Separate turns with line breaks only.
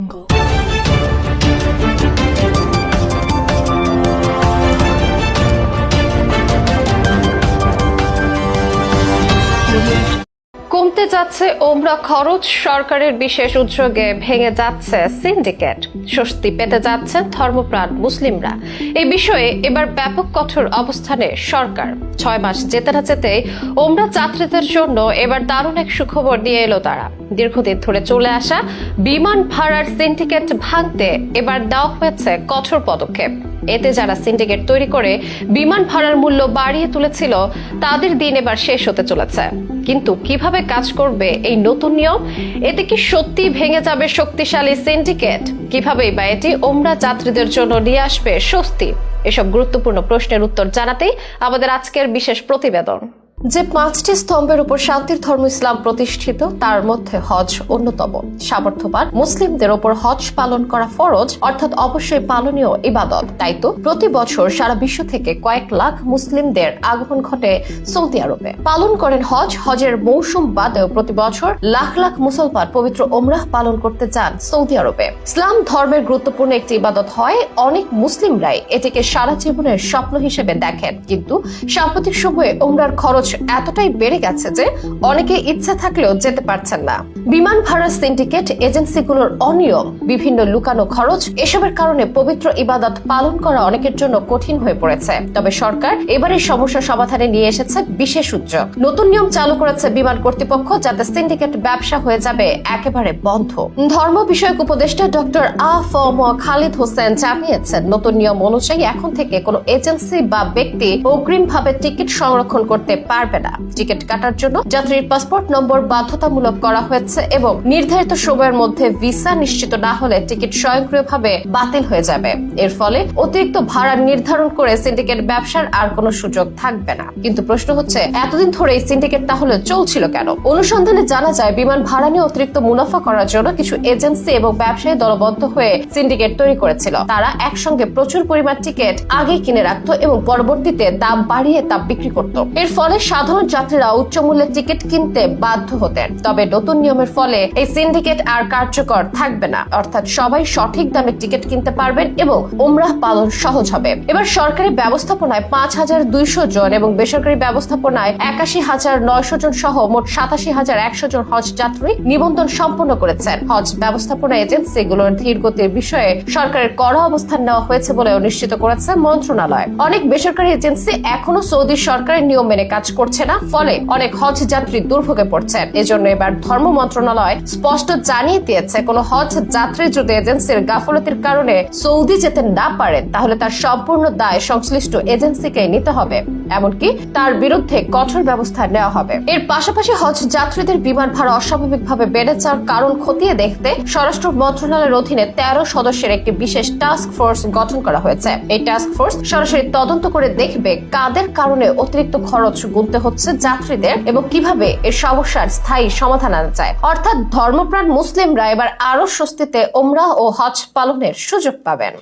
angle
কমতে যাচ্ছে ওমরা খরচ সরকারের বিশেষ উদ্যোগে ভেঙে যাচ্ছে সিন্ডিকেট। স্বস্তি পেতে যাচ্ছেন ধর্মপ্রাণ মুসলিমরা। এই বিষয়ে এবার ব্যাপক কঠোর অবস্থানে সরকার। ছয় মাস যেতে না যেতে ওমরা যাত্রীদের জন্য এবার দারুণ এক সুখবর নিয়ে এলো তারা। দীর্ঘদিন ধরে চলে আসা বিমান ভাড়ার সিন্ডিকেট ভাঙতে এবার দেওয়া হয়েছে কঠোর পদক্ষেপ। এতে যারা সিন্ডিকেট তৈরি করে বিমান ভাড়ার মূল্য বাড়িয়ে তুলেছিল, তাদের দিন এবার শেষ হতে চলেছে। কিন্তু কীভাবে কাজ করবে এই নতুন নিয়ম? এতে কি সত্যি ভেঙে যাবে শক্তিশালী সিন্ডিকেট? কীভাবে বা এটি ওমরা যাত্রীদের জন্য নিয়ে আসবে স্বস্তি? এসব গুরুত্বপূর্ণ প্রশ্নের উত্তর জানাতেই আমাদের আজকের বিশেষ প্রতিবেদন। যে পাঁচটি স্তম্ভের উপর শান্তির ধর্ম ইসলাম প্রতিষ্ঠিত, তার মধ্যে হজ অন্যতম। সামর্থ্যবান মুসলিমদের ওপর হজ পালন করা ফরজ, অর্থাৎ অবশ্যই পালনীয় ইবাদত। তাই তো প্রতি বছর সারা বিশ্ব থেকে কয়েক লাখ মুসলিমদের আগমন ঘটে সৌদি আরবে। পালন করেন হজ, হজের মৌসুম বাদেও প্রতি বছর লাখ লাখ মুসলমান পবিত্র ওমরাহ পালন করতে যান সৌদি আরবে। ইসলাম ধর্মের গুরুত্বপূর্ণ একটি ইবাদত হয়, অনেক মুসলিমরাই এটিকে সারা জীবনের স্বপ্ন হিসেবে দেখেন। কিন্তু সাম্প্রতিক সময়ে ওমরার খরচ এতটাই বেড়ে গেছে যে অনেকে ইচ্ছা থাকলেও যেতে পারছেন না। বিমান ভাড়া সিন্ডিকেট এজেন্সিগুলোর অনিয়ম, বিভিন্ন লুকানো খরচ, এসবের কারণে পবিত্র ইবাদত পালন করা অনেকের জন্য কঠিন হয়ে পড়েছে। তবে সরকার এবার সমস্যা সমাধানে নিয়ে এসেছে বিশেষ উদ্যোগ। নতুন নিয়ম চালু করেছে বিমান কর্তৃপক্ষ, যাতে সিন্ডিকেট ব্যবসা হয়ে যাবে একেবারে বন্ধ। ধর্ম বিষয়ক উপদেষ্টা ডক্টর আ ফ ম খালিদ হোসেন জানিয়েছেন, নতুন নিয়ম অনুযায়ী এখন থেকে কোনো এজেন্সি বা ব্যক্তি অগ্রিমভাবে টিকিট সংরক্ষণ করতে পারবে না। টিকিট কাটার জন্য যাত্রীর পাসপোর্ট নম্বর বাধ্যতামূলক করা হয়েছে এবং নির্ধারিত সময়ের মধ্যে ভিসা নিশ্চিত না হলে টিকিট স্বয়ংক্রিয়ভাবে বাতিল হয়ে যাবে। এর ফলে অতিরিক্ত ভাড়া নির্ধারণ করে সিন্ডিকেট ব্যবসার আর কোনো সুযোগ থাকবে না। কিন্তু প্রশ্ন হচ্ছে, এতদিন ধরে এই সিন্ডিকেট তাহলে চলছিল কেন? অনুসন্ধানে জানা যায়, বিমান ভাড়া নিয়ে অতিরিক্ত মুনাফা করার জন্য কিছু এজেন্সি এবং ব্যবসায়ী দলবদ্ধ হয়ে সিন্ডিকেট তৈরি করেছিল। তারা একসঙ্গে প্রচুর পরিমাণ টিকিট আগে কিনে রাখতো এবং পরবর্তীতে দাম বাড়িয়ে তা বিক্রি করত। এর ফলে সাধারণ যাত্রীরা উচ্চ মূল্যের টিকিট কিনতে বাধ্য হতেন। তবে নতুন নিয়মের ফলে এই সিন্ডিকেট আর কার্যকর থাকবে না। অর্থাৎ সবাই সঠিক দামে টিকিট কিনতে পারবেন এবং উমরাহ পালন সহজ হবে। এবার সরকারি ব্যবস্থাপনায় পাঁচ হাজার দুইশো জন এবং বেসরকারি ব্যবস্থাপনায় একাশি হাজার নয়শো জন সহ মোট সাতাশি হাজার একশো জন হজ যাত্রী নিবন্ধন সম্পন্ন করেছেন। হজ ব্যবস্থাপনা এজেন্সিগুলোর ধীর গতির বিষয়ে সরকারের কড়া অবস্থান নেওয়া হয়েছে বলেও নিশ্চিত করেছে মন্ত্রণালয়। অনেক বেসরকারি এজেন্সি এখনও সৌদি সরকারের নিয়ম মেনে কাজ করছে না, ফলে অনেক হজ যাত্রী দুর্ভোগে পড়ছেন। এজন্য এবার ধর্ম মন্ত্রণালয় স্পষ্ট জানিয়ে দিয়েছে, কোনো হজ যাত্রী যদি এজেন্সির গাফলতির কারণে সৌদি যেতে না পারেন, তাহলে তার সম্পূর্ণ দায় সংশ্লিষ্ট এজেন্সিকে নিতে হবে। এমনকি তার বিরুদ্ধে কঠোর ব্যবস্থা নেওয়া হবে। এর পাশাপাশি হজ যাত্রীদের বিমান ভাড়া অস্বাভাবিকভাবে বেড়ে যাওয়ার কারণ খতিয়ে দেখতে স্বরাষ্ট্র মন্ত্রণালয়ের অধীনে তেরো সদস্যের একটি বিশেষ টাস্ক ফোর্স গঠন করা হয়েছে। এই টাস্ক ফোর্স সরাসরি তদন্ত করে দেখবে কাদের কারণে অতিরিক্ত খরচ গুনতে হচ্ছে যাত্রীদের এবং কীভাবে এর সমস্যার স্থায়ী সমাধান আনা যায়। অর্থাৎ ধর্মপ্রাণ মুসলিমরা এবার আরও স্বস্তিতে ওমরা ও হজ পালনের সুযোগ পাবেন।